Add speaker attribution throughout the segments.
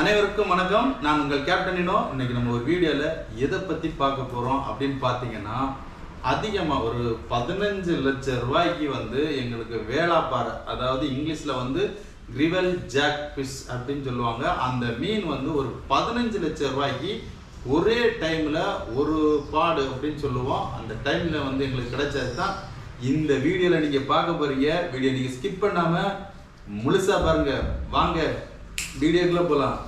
Speaker 1: அனைவருக்கும் வணக்கம். நான் உங்கள் கேப்டனினோ இன்னைக்கு நம்ம ஒரு வீடியோவில் எதை பற்றி பார்க்க போகிறோம் அப்படின்னு பார்த்தீங்கன்னா அதிகமாக ஒரு பதினஞ்சு லட்சம் ரூபாய்க்கு வந்து எங்களுக்கு வேளாப்பாறை அதாவது இங்கிலீஷில் வந்து கிரிவல் ஜாக் ஃபிஷ் அப்படின்னு சொல்லுவாங்க. அந்த மீன் வந்து ஒரு பதினஞ்சு லட்சம் ரூபாய்க்கு ஒரே டைமில் ஒரு பாடு அப்படின்னு சொல்லுவோம். அந்த டைமில் வந்து எங்களுக்கு கிடைச்சது தான் இந்த வீடியோவில் நீங்கள் பார்க்க போகிறீங்க வீடியோ நீங்கள் ஸ்கிப் பண்ணாமல் முழுசாக பாருங்கள் வாங்க. வீடியோக்குள்ளே போகலாம்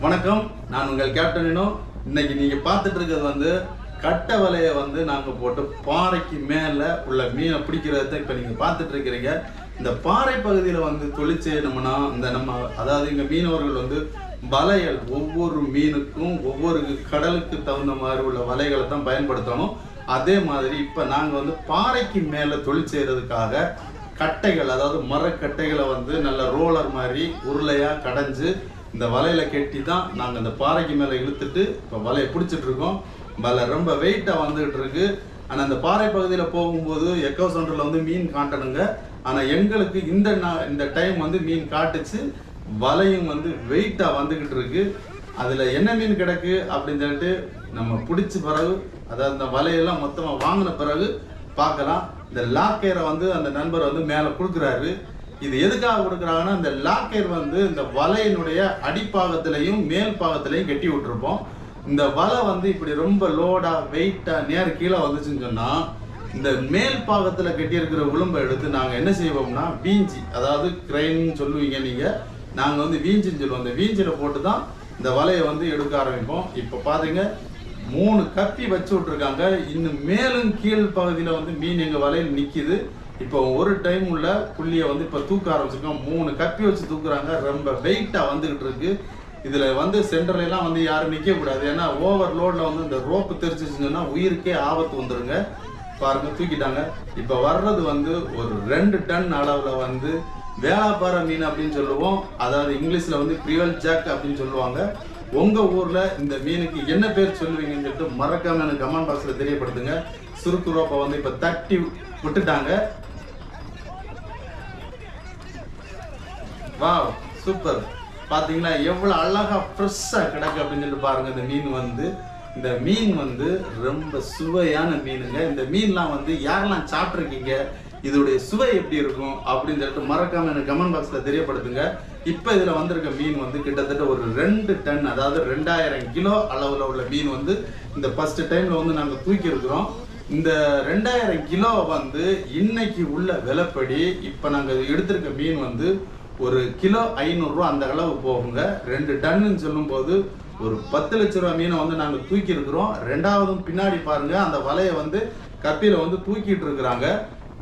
Speaker 1: வணக்கம். நான் உங்கள் கேப்டனினோ இன்னைக்கு நீங்க பார்த்துட்டு இருக்கிறது வந்து கட்டை வலையை வந்து நாங்கள் போட்டு பாறைக்கு மேலே உள்ள மீனை பிடிக்கிறத இப்போ நீங்கள் பார்த்துட்டு இருக்கிறீங்க. இந்த பாறை பகுதியில் வந்து தொழில் செய்யணும்னா இந்த நம்ம அதாவது இங்கே மீனவர்கள் வந்து வலைகள் ஒவ்வொரு மீனுக்கும் ஒவ்வொரு கடலுக்கு தகுந்த மாதிரி உள்ள வலைகளை தான் பயன்படுத்தணும். அதே மாதிரி இப்போ நாங்கள் வந்து பாறைக்கு மேலே தொழில் செய்கிறதுக்காக கட்டைகள் அதாவது மரக்கட்டைகளை வந்து நல்ல ரோலர் மாதிரி உருளையாக கடைஞ்சு இந்த வலையில கட்டி தான் நாங்கள் இந்த பாறைக்கு மேலே இழுத்துட்டு இப்போ வலையை பிடிச்சிட்ருக்கோம் இருக்கோம் வலை ரொம்ப வெயிட்டாக வந்துகிட்டு இருக்கு. ஆனால் அந்த பாறை பகுதியில் போகும்போது எக்கோ சென்டரில் வந்து மீன் காட்டணுங்க. ஆனால் எங்களுக்கு இந்த இந்த டைம் வந்து மீன் காட்டுச்சு. வலையும் வந்து வெயிட்டாக வந்துக்கிட்டு இருக்கு. அதில் என்ன மீன் கிடக்கு அப்படின்னு சொல்லிட்டு நம்ம பிடிச்ச பிறகு அதாவது அந்த வலையெல்லாம் மொத்தமாக வாங்கின பிறகு பார்க்கலாம். இந்த லாக்கேரை வந்து அந்த நண்பர் வந்து மேலே கொடுக்குறாரு. இது எதுக்காக கொடுக்குறாங்கன்னா இந்த லாக்கேர் வந்து இந்த வலையினுடைய அடிப்பாகத்திலையும் மேல் பாகத்திலையும் கட்டி விட்டுருப்போம். இந்த வலை வந்து இப்படி ரொம்ப லோடா வெயிட்டா நேர் கீழே வந்துச்சுன்னு சொன்னா இந்த மேல் பாகத்துல கட்டி இருக்கிற எடுத்து நாங்க என்ன செய்வோம்னா வீஞ்சி அதாவது கிரைன்னு சொல்லுவீங்க நீங்க நாங்க வந்து வீஞ்சின்னு சொல்லுவோம். அந்த வீஞ்சில போட்டு தான் இந்த வலையை வந்து எடுக்க ஆரம்பிப்போம். இப்போ பாத்தீங்க மூணு கப்பி வச்சு விட்டுருக்காங்க. இன்னும் மேலும் கீழ் பகுதியில் வந்து மீன் எங்கள் வலையில் நிக்குது. இப்போ ஒரு டைம் உள்ள புள்ளியை வந்து இப்போ தூக்க ஆரம்பிச்சிருக்கோம். மூணு கப்பி வச்சு தூக்குறாங்க. ரொம்ப வெயிட்டாக வந்துகிட்டு இருக்கு. இதில் வந்து சென்டர்லாம் வந்து யாரும் நிற்கக்கூடாது ஏன்னா ஓவர் லோடில் வந்து இந்த ரோப்பு தெரிச்சிச்சுன்னா உயிருக்கே ஆபத்து வந்துடுங்க பாருங்க தூக்கிட்டாங்க. இப்போ வர்றது வந்து ஒரு ரெண்டு டன் அளவில் வந்து வேளாப்பாறை மீன் அப்படின்னு சொல்லுவோம். அதாவது இங்கிலீஷில் வந்து ப்ரிவல் ஜாக் அப்படின்னு சொல்லுவாங்க. உங்கள் ஊரில் இந்த மீனுக்கு என்ன பேர் சொல்லுவீங்கன்னு சொல்லிட்டு மறக்காம எனக்கு கமெண்ட் பாக்ஸில் தெரியப்படுத்துங்க. சுருக்கு ரோப்பை வந்து இப்போ தட்டி விட்டுட்டாங்க. வாவ் சூப்பர் பார்த்தீங்கன்னா எவ்வளோ அழகாக ஃப்ரெஷ்ஷாக கிடக்கு அப்படின்னு சொல்லிட்டு பாருங்கள் இந்த மீன் வந்து இந்த மீன் வந்து ரொம்ப சுவையான மீனுங்க. இந்த மீன்லாம் வந்து யாரெல்லாம் சாப்பிட்ருக்கீங்க இதோடைய சுவை எப்படி இருக்கும்? அப்படின்னு சொல்லிட்டு மறக்காம எனக்கு கமெண்ட் பாக்ஸில் தெரியப்படுத்துங்க. இப்போ இதில் வந்திருக்க மீன் வந்து கிட்டத்தட்ட ஒரு ரெண்டு டன் அதாவது ரெண்டாயிரம் கிலோ அளவில் உள்ள மீன் வந்து இந்த ஃபர்ஸ்ட் டைமில் வந்து நாங்கள் தூக்கியிருக்கிறோம். இந்த ரெண்டாயிரம் கிலோ வந்து இன்னைக்கு உள்ள விலைப்படி இப்போ நாங்கள் எடுத்திருக்க மீன் வந்து ஒரு கிலோ ஐநூறுரூவா அந்த அளவு போகுங்க. ரெண்டு டன்னுன்னு சொல்லும்போது ஒரு பத்து லட்ச ரூபா மீனை வந்து நாங்கள் தூக்கி இருக்கிறோம் ரெண்டாவதும் பின்னாடி பாருங்கள் அந்த வலையை வந்து கப்பியில் வந்து தூக்கிட்டு இருக்கிறாங்க.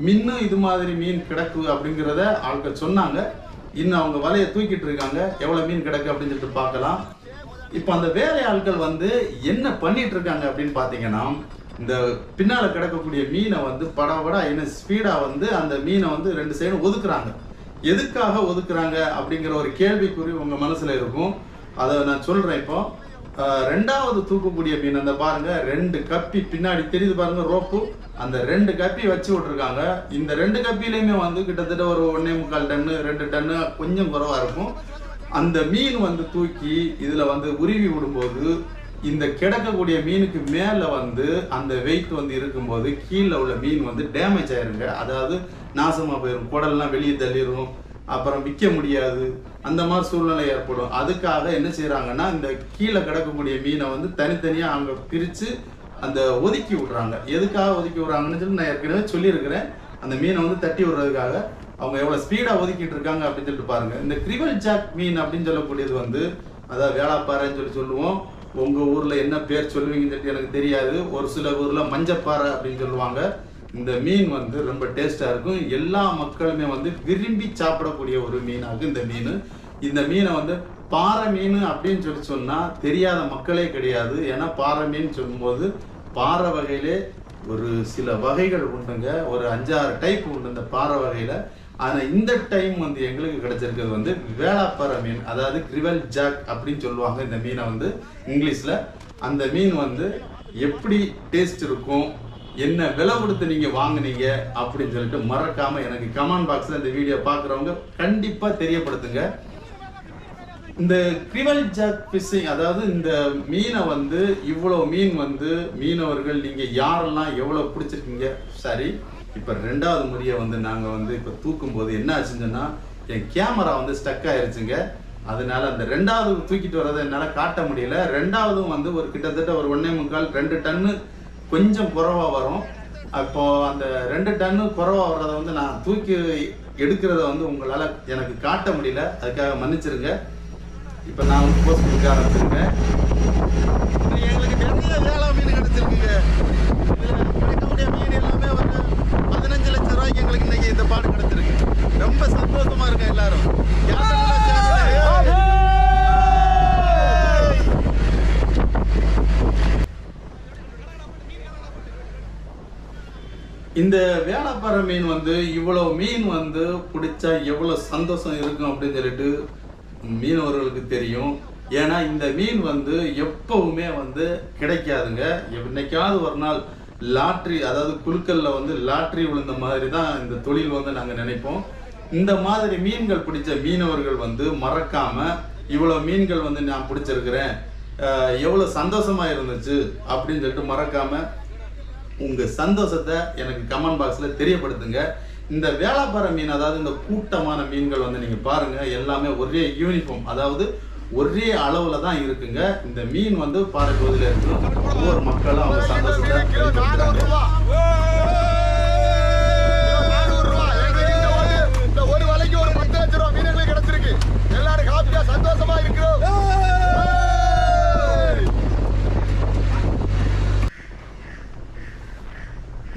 Speaker 1: மின்னும் இது மாதிரி மீன் கிடக்கு அப்படிங்கிறத ஆட்கள் சொன்னாங்க. இன்னும் அவங்க வலையை தூக்கிட்டு இருக்காங்க. எவ்வளோ மீன் கிடக்கு அப்படின்னு சொல்லிட்டு பார்க்கலாம். இப்போ அந்த வேலை ஆட்கள் வந்து என்ன பண்ணிட்டு இருக்காங்க அப்படின்னு பார்த்தீங்கன்னா இந்த பின்னால் கிடக்கக்கூடிய மீனை வந்து படபட என்ன ஸ்பீடாக வந்து அந்த மீனை வந்து ரெண்டு சைடும் ஒதுக்குறாங்க. எதுக்காக ஒதுக்குறாங்க அப்படிங்கிற ஒரு கேள்விக்குறி உங்க மனசுல இருக்கும். அதை நான் சொல்றேன் இப்போ. ரெண்டாவது தூக்கக்கூடிய மீன் அந்த பாருங்க ரெண்டு கப்பி பின்னாடி தெரியுது பாருங்க ரோப்பு. அந்த ரெண்டு கப்பி வச்சு விட்டுருக்காங்க. இந்த ரெண்டு கப்பிலையுமே வந்து கிட்டத்தட்ட ஒரு ஒன்னே முக்கால் டன்னு ரெண்டு டன்னு கொஞ்சம் குறவாக இருக்கும். அந்த மீன் வந்து தூக்கி இதுல வந்து உருவி விடும்போது இந்த கிடக்கக்கூடிய மீனுக்கு மேலே வந்து அந்த வெயிட் வந்து இருக்கும்போது கீழே உள்ள மீன் வந்து டேமேஜ் ஆயிருங்க. அதாவது நாசமாக போயிடும் குடல்லாம் வெளியே தள்ளிடும் அப்புறம் விற்க முடியாது. அந்த மாதிரி சூழ்நிலை ஏற்படும். அதுக்காக என்ன செய்கிறாங்கன்னா இந்த கீழே கிடக்கக்கூடிய மீனை வந்து தனித்தனியாக அங்கே பிரித்து அந்த ஒதுக்கி விட்றாங்க. எதுக்காக ஒதுக்கி விட்றாங்கன்னு சொல்லி நான் ஏற்கனவே சொல்லியிருக்கிறேன். அந்த மீனை வந்து தட்டி விடுறதுக்காக அவங்க எவ்வளோ ஸ்பீடாக ஒதுக்கிட்டு இருக்காங்க அப்படின்னு சொல்லிட்டு பாருங்கள் இந்த கிரிவல் ஜாக் மீன் அப்படின்னு சொல்லக்கூடியது வந்து அதாவது வேளாப்பாறைன்னு சொல்லி சொல்லுவோம். உங்கள் ஊரில் என்ன பேர் சொல்லுவீங்கன்னு சொல்லிட்டு எனக்கு தெரியாது. ஒரு சில ஊரில் மஞ்சப்பாறை அப்படின்னு சொல்லுவாங்க. இந்த மீன் வந்து ரொம்ப டேஸ்ட்டாக இருக்கும். எல்லா மக்களுமே வந்து விரும்பி சாப்பிடக்கூடிய ஒரு மீனாகும் இந்த மீன். இந்த மீனை வந்து பாறை மீன் அப்படின்னு சொல்லி சொன்னால் தெரியாத மக்களே கிடையாது. ஏன்னா பாறை மீன் சொல்லும்போது பாறை வகையிலே ஒரு சில வகைகள் உண்டுங்க. ஒரு அஞ்சாறு டைப் உண்டு இந்த பாறை வகையில். ஆனால் இந்த டைம் வந்து எங்களுக்கு கிடைச்சிருக்கிறது வந்து வேளாப்பற மீன் அதாவது கிரிவல் ஜாக் அப்படின்னு சொல்லுவாங்க. இந்த மீனை வந்து இங்கிலீஷில். அந்த மீன் வந்து எப்படி டேஸ்ட் இருக்கும் என்ன விலை கொடுத்து நீங்கள் வாங்குனீங்க அப்படின்னு சொல்லிட்டு மறக்காமல் எனக்கு கமெண்ட் பாக்ஸில் இந்த வீடியோ பார்க்குறவங்க கண்டிப்பாக தெரியப்படுத்துங்க. இந்த கிரிவல் ஜாக் ஃபிஷிங் அதாவது இந்த மீனை வந்து இவ்வளோ மீன் வந்து மீனவர்கள் நீங்கள் யாரெல்லாம் எவ்வளோ பிடிச்சிருக்கீங்க? சரி. இப்போ ரெண்டாவது முறையை வந்து நாங்கள் வந்து இப்போ தூக்கும் போது என்ன ஆச்சுங்கன்னா என் கேமரா வந்து ஸ்டக் ஆயிருச்சுங்க. அதனால அந்த ரெண்டாவது தூக்கிட்டு வர்றதை என்னால் காட்ட முடியல. ரெண்டாவதும் வந்து ஒரு கிட்டத்தட்ட ஒரு ஒன்னே முக்கால் ரெண்டு டன்னு கொஞ்சம் குறவாக வரும். அப்போ அந்த ரெண்டு டன்னு குறவாக வர்றதை வந்து நான் தூக்கி எடுக்கிறத வந்து உங்களால் எனக்கு காட்ட முடியல. அதுக்காக மன்னிச்சிருங்க. இப்போ நான் வந்து போஸ்ட் கொடுக்க ஆரம்பிச்சிருக்கேன்
Speaker 2: எங்களுக்கு நிறைய வேளாண் மீன் கிடைச்சிருக்குங்க இதுல கிடைக்கக்கூடிய மீன் எல்லாமே வந்து பதினஞ்சு லட்சம் ரூபாய்க்கு எங்களுக்கு இன்னைக்கு இந்த பாடு கிடைச்சிருக்கு. ரொம்ப சந்தோஷமா இருக்கு எல்லாரும்.
Speaker 1: இந்த வேலைப்பாறை மீன் வந்து இவ்வளவு மீன் வந்து பிடிச்சா எவ்வளவு சந்தோஷம் இருக்கும் அப்படின்னு சொல்லிட்டு மீனவர்களுக்கு தெரியும். ஏன்னா இந்த மீன் வந்து எப்பவுமே வந்து கிடைக்காதுங்க. என்னைக்காவது ஒரு நாள் லாட்ரி அதாவது குழுக்கல்ல வந்து லாட்ரி விழுந்த மாதிரி தான் இந்த தொழில் வந்து நாங்கள் நினைப்போம். இந்த மாதிரி மீன்கள் பிடிச்ச மீனவர்கள் வந்து மறக்காம இவ்வளோ மீன்கள் வந்து நான் பிடிச்சிருக்கிறேன் எவ்வளோ சந்தோஷமாக சந்தோஷமா இருந்துச்சு அப்படின்னு சொல்லிட்டு மறக்காம உங்கள் சந்தோஷத்தை எனக்கு கமெண்ட் பாக்ஸில் தெரியப்படுத்துங்க. இந்த வேளாப்பாறை மீன் அதாவது இந்த கூட்டமான மீன்கள் வந்து நீங்கள் பாருங்கள் எல்லாமே ஒரே யூனிஃபார்ம் அதாவது ஒரே அளவில் தான் இருக்குங்க. இந்த மீன் வந்து பாறை பகுதியில இருக்கு ஒவ்வொரு மக்களும் அவங்க
Speaker 2: சந்தோஷம்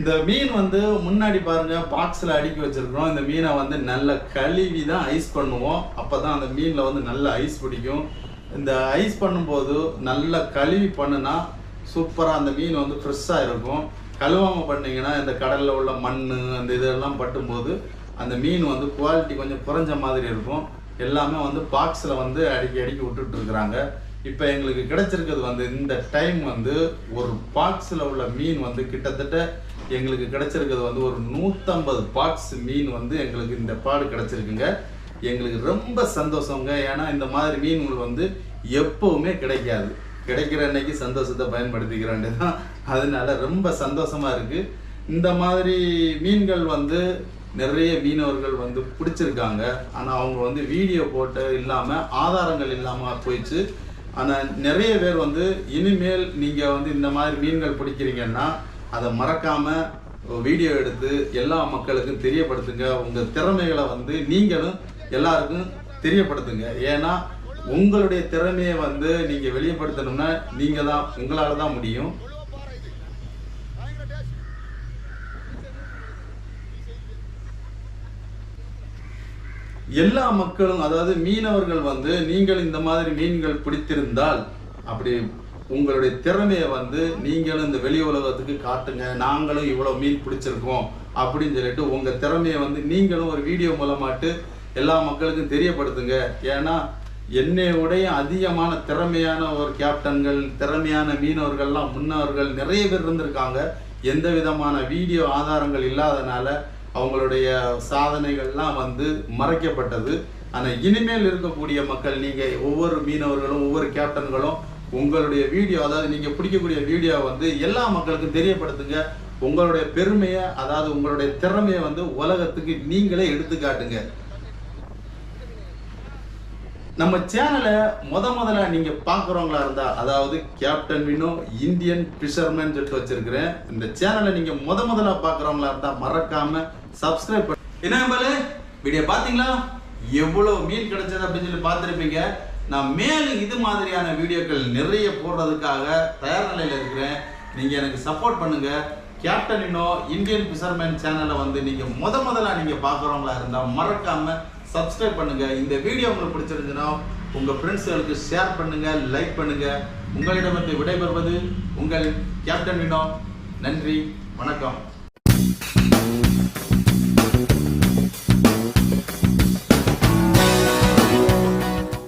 Speaker 1: இந்த மீன் வந்து முன்னாடி பாருங்க பாக்ஸ்ல அடுக்கி வச்சிருக்கிறோம். இந்த மீனை வந்து நல்ல கழுவி தான் ஐஸ் பண்ணுவோம். அப்பதான் அந்த மீன்ல வந்து நல்ல ஐஸ் பிடிக்கும். இந்த ஐஸ் பண்ணும்போது நல்ல கழுவி பண்ணுனா சூப்பரா அந்த மீன் வந்து ஃப்ரெஷ்ஷா இருக்கும். கழுவாம பண்ணீங்கன்னா இந்த கடல்ல உள்ள மண் அந்த இதெல்லாம் பட்டும்போது அந்த மீன் வந்து குவாலிட்டி கொஞ்சம் குறைஞ்ச மாதிரி இருக்கும். எல்லாமே வந்து பாக்ஸில் வந்து அடிக்கி அடிக்கி விட்டுட்டு இருக்கிறாங்க. இப்போ எங்களுக்கு கிடைச்சிருக்கிறது வந்து இந்த டைம் வந்து ஒரு பாக்ஸில் உள்ள மீன் வந்து கிட்டத்தட்ட எங்களுக்கு கிடைச்சிருக்கிறது வந்து ஒரு நூற்றம்பது பாக்ஸ் மீன் வந்து எங்களுக்கு இந்த பாடு கிடச்சிருக்குங்க. எங்களுக்கு ரொம்ப சந்தோஷங்க. ஏன்னா இந்த மாதிரி மீன்கள் வந்து எப்போவுமே கிடைக்காது. கிடைக்கிற அன்னைக்கு சந்தோஷத்தை பயன்படுத்திக்கிறேன் தான் அதனால ரொம்ப சந்தோஷமாக இருக்குது இந்த மாதிரி மீன்கள் வந்து நிறைய மீனவர்கள் வந்து பிடிச்சிருக்காங்க. ஆனால் அவங்க வந்து வீடியோ போட்டு இல்லாமல் ஆதாரங்கள் இல்லாமல் போயிடுச்சு. ஆனால் நிறைய பேர் வந்து இனிமேல் நீங்கள் வந்து இந்த மாதிரி மீன்கள் பிடிக்கிறீங்கன்னா அதை மறக்காமல் வீடியோ எடுத்து எல்லா மக்களுக்கும் தெரியப்படுத்துங்க. உங்கள் திறமைகளை வந்து நீங்களும் எல்லாருக்கும் தெரியப்படுத்துங்க. ஏன்னா உங்களுடைய திறமையை வந்து நீங்கள் வெளியப்படுத்தணும்னா நீங்கள் தான் உங்களால் தான் முடியும். எல்லா மக்களும் அதாவது மீனவர்கள் வந்து நீங்கள் இந்த மாதிரி மீன்கள் பிடித்திருந்தால் அப்படி உங்களுடைய திறமையை வந்து நீங்களும் இந்த வெளி உலகத்துக்கு காட்டுங்க. நாங்களும் இவ்வளோ மீன் பிடிச்சிருக்கோம் அப்படின்னு சொல்லிட்டு உங்கள் திறமையை வந்து நீங்களும் ஒரு வீடியோ மூலமாட்டு எல்லா மக்களுக்கும் தெரியப்படுத்துங்க. ஏன்னா என்னையுடைய அதிகமான திறமையான ஒரு கேப்டன்கள் திறமையான மீனவர்கள்லாம் முன்னவர்கள் நிறைய பேர் இருந்திருக்காங்க. எந்த விதமான வீடியோ ஆதாரங்கள் இல்லாதனால அவங்களுடைய சாதனைகள்லாம் வந்து மறைக்கப்பட்டது. ஆனால் இனிமேல் இருக்கக்கூடிய மக்கள் நீங்கள் ஒவ்வொரு மீனவர்களும் ஒவ்வொரு கேப்டன்களும் உங்களுடைய வீடியோ அதாவது நீங்கள் பிடிக்கக்கூடிய வீடியோ வந்து எல்லா மக்களுக்கும் தெரியப்படுத்துங்க. உங்களுடைய பெருமையை அதாவது உங்களுடைய திறமையை வந்து உலகத்துக்கு நீங்களே எடுத்து காட்டுங்க. நம்ம சேனலை முத முதல்ல நீங்க பாக்குறவங்களா இருந்தா அதாவது கேப்டன் வினோ இந்தியன் ஃபிஷர்மேன் சொல்லிட்டு வச்சிருக்கிறேன். இந்த சேனலை நீங்க முத முதல்ல பாக்குறவங்களா இருந்தா மறக்காம சப்ஸ்கிரைப் என்ன வீடியோ பாத்தீங்களா? எவ்வளவு மீன் கிடைச்சது அப்படின்னு சொல்லி பார்த்துருப்பீங்க. நான் மேலும் இது மாதிரியான வீடியோக்கள் நிறைய போடுறதுக்காக தயார் நிலையில் இருக்கிறேன். நீங்கள் எனக்கு சப்போர்ட் பண்ணுங்கள் கேப்டன் இன்னோ இந்தியன் ஃபிஷர்மேன் சேனலை வந்து நீங்கள் முத முதல்ல நீங்கள் பார்க்குறவங்களா இருந்தால் மறக்காமல் சப்ஸ்கிரைப் பண்ணுங்கள் இந்த வீடியோ உங்களுக்கு பிடிச்சிருந்துன்னா உங்கள் ஃப்ரெண்ட்ஸ்களுக்கு ஷேர் பண்ணுங்கள் லைக் பண்ணுங்கள் உங்களிடமிருந்து விடைபெறுவது உங்கள் கேப்டன் வினோ நன்றி வணக்கம்.